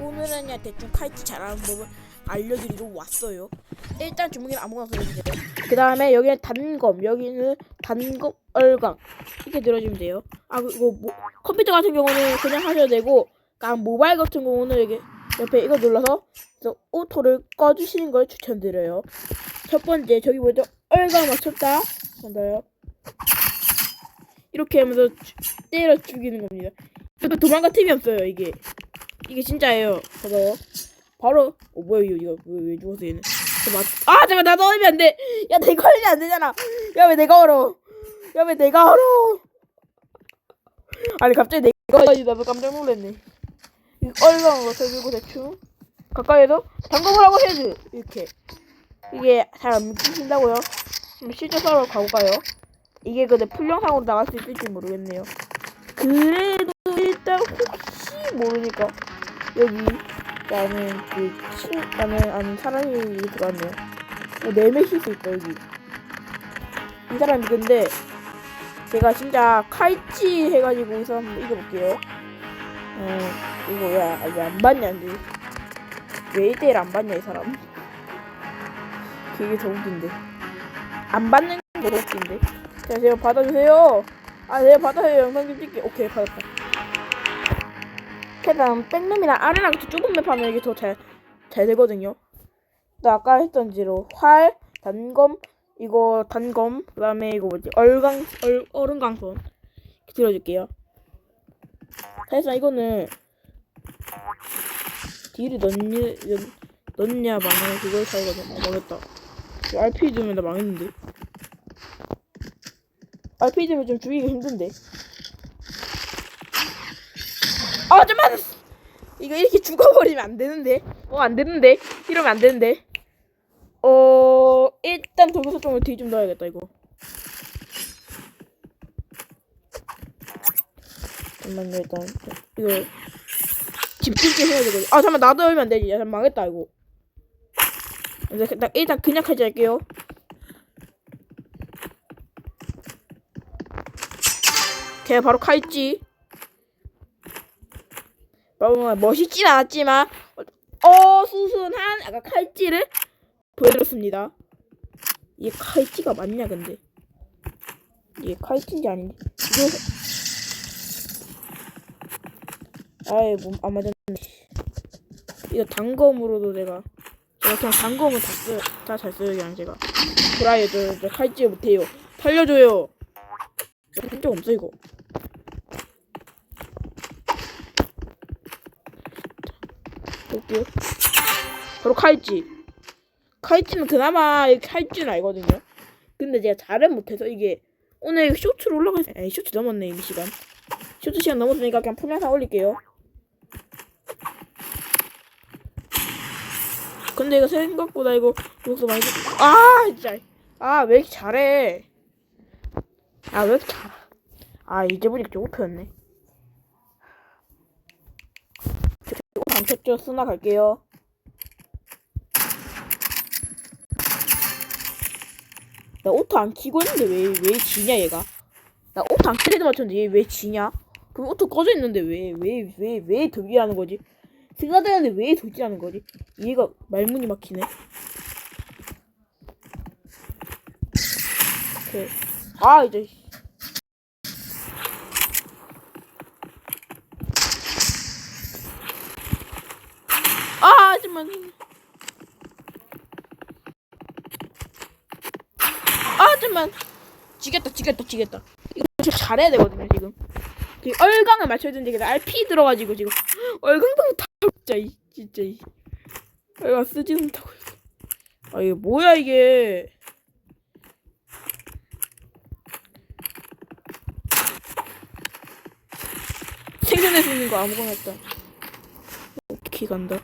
오늘은 그냥 대충 카이트 잘하는 법을 알려드리러 왔어요. 일단 주문기는 아무거나 써주세요. 그 다음에 여기는 단검, 여기는 단검 얼각 이렇게 들어주면 돼요. 아 그리고 뭐, 컴퓨터 같은 경우는 그냥 하셔도 되고, 그러니까 모바일 같은 경우는 여기 옆에 이거 눌러서 오토를 꺼주시는 걸 추천드려요. 첫 번째 저기 뭐죠? 얼각 맞췄다. 한다요. 이렇게 하면서 주- 때려 죽이는 겁니다. 도망갈 틈이 없어요 이게. 이게 진짜예요. 봐봐요. 바로 어 뭐야 이거 이거 왜, 왜 죽었어 얘는? 저 맞... 아 잠깐 나도 얼면 안 돼. 야 내가 얼면 안 되잖아. 야 왜 내가 얼어? 야 왜 내가 얼어? 아니 갑자기 내가 얼어 나도 깜짝 놀랐네. 이 얼렁 거 써주고 대충 가까이에서 하고 해야지 이렇게 이게 잘 안 믿기신다고요? 실제 싸우러 가볼까요? 이게 근데 풀영상으로 나갈 수 있을지 모르겠네요. 그래도 일단 혹시 모르니까 여기 나는 그 친, 나는 아는 사람이 들어왔네요. 어, 네메시스 있다 여기. 이 사람이 근데 제가 진짜 칼치 해가지고 이 사람 한번 이겨볼게요. 어 이거 왜안 봤냐 근데 왜 1대1 안 봤냐 이 사람. 그게 더 웃긴데. 안 받는 게 더 웃긴데. 자 제가 받아주세요. 아 내가 받아요 영상 좀 찍게. 오케이 받았다. 그다음 백룸이랑 아래랑 더 좁은 맵 하면 이게 더잘 잘 되거든요. 또 아까 했던 대로 활, 단검, 이거 단검, 그다음에 이거 뭐지 얼강 얼 이렇게 들어줄게요. 사실상 이거는 딜을 넣냐 넣- 넣냐 마냐 그걸 차이거든. 어 망했다. 이거 RP 두면 나 망했는데. RP 두면 좀 죽이기 힘든데. 아 잠만 이거 이렇게 죽어버리면 안 되는데. 어 안 되는데. 이러면 안 되는데. 어 일단 돌고서 쪽으로 뒤좀 넣어야겠다 이거. 잠깐만요 일단. 이거 집중게 해야 되거든. 아 잠만 나도 열면 안 되지. 야잠 망했다 이거. 일단, 일단, 일단 그냥 칼질 할게요. 걔 바로 칼지 너무 멋있진 않았지만 어수선한 아까 칼찌를 보여드렸습니다. 이게 칼찌가 맞냐 근데 이게 칼찌인지 아닌지 이거 아이 뭐안 맞았네. 이거 단검으로도 내가 제가 그냥 단검을 다다잘 써요 그냥 제가 브라이어 저, 저 칼찌 못해요. 살려줘요. 한적 없어 이거. 볼게요. 바로 카이치. 카이치는 그나마 카이치는 알거든요. 근데 제가 잘은 못해서 이게 오늘 쇼츠로 올라가서 에이 쇼츠 넘었네 이 시간. 쇼츠 시간 넘었으니까 그냥 풀영상 올릴게요. 근데 이거 생각보다 이거 욕도 많이 듣... 아 진짜 아 왜 이렇게 잘해 아 왜 이렇게 잘... 아 이제 보니까 폈네 안 켰죠? 쓰나 갈게요. 나 오토 안 키고 있는데 왜, 왜 지냐, 얘가? 나 오토 안 키레드 맞췄는데 얘 왜 지냐? 그럼 오토 꺼져 있는데 왜, 왜, 왜, 왜 덕이라는 거지? 승가되는데 왜 덕이라는 거지? 얘가 말문이 막히네. 오케이. 아, 이제. 아, 하지만. 아, 하지만. 지겠다, 지겠다, 지겠다. 이거 좀 잘해야 되거든요, 지금. 그 얼강을 맞춰야 되는데, RP 들어가지고 지금. 얼강도 못하고, 진짜, 이, 진짜, 이. 얼강 쓰지 못하고. 아, 이게 뭐야, 이게. 생존할 수 있는 거 아무거나 했다. 오케이, 간다.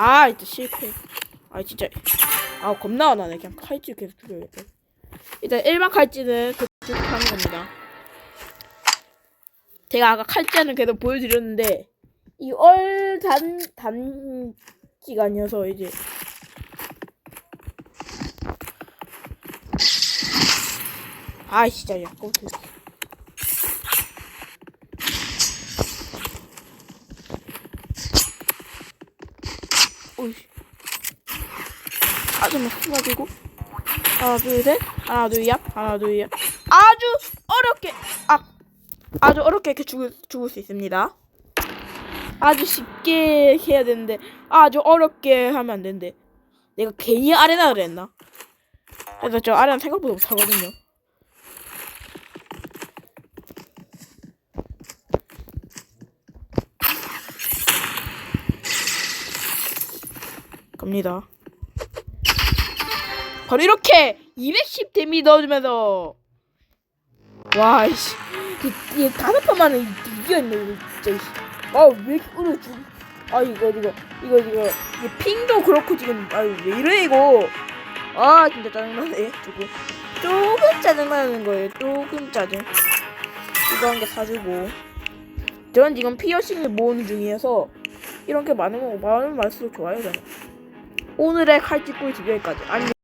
아 진짜 실패. 아 진짜. 아 겁나 안 하네. 그냥 칼질 계속 죽여야겠다 일단 일반 칼질은 그쪽 하는 겁니다. 제가 아까 칼질은 계속 보여드렸는데 이 얼단 단지가 아니어서 이제 아 진짜 약간 오이씨. 아, 잠깐만, 숨가지고. 하나, 둘, 셋. 하나, 둘, 얍. 하나, 둘, 얍. 아주 어렵게, 아, 아주 어렵게 이렇게 죽을, 죽을 수 있습니다. 아주 쉽게 해야 되는데, 아주 어렵게 하면 안 되는데. 내가 괜히 아레나를 했나? 그래서 저 아레나 생각보다 못하거든요. 갑니다. 바로 이렇게 210 데미 넣어주면서. 와 이씨. 이, 이 다섯 번 만에 이겼네 이거 진짜 아왜 이렇게 어려 죽? 아 이거 이거 이거 이거. 이 핑도 그렇고 지금 아유 왜 이래 이거. 아 진짜 짜증나네 조금 조금 짜증나는 거예요 조금 짜증. 이거 한 개 사주고. 저는 지금 피어싱을 모으는 중이어서 이런 게 많으면 많으면 많을수록 좋아요 저는 오늘의 칼집꿀 집 여기까지. 안녕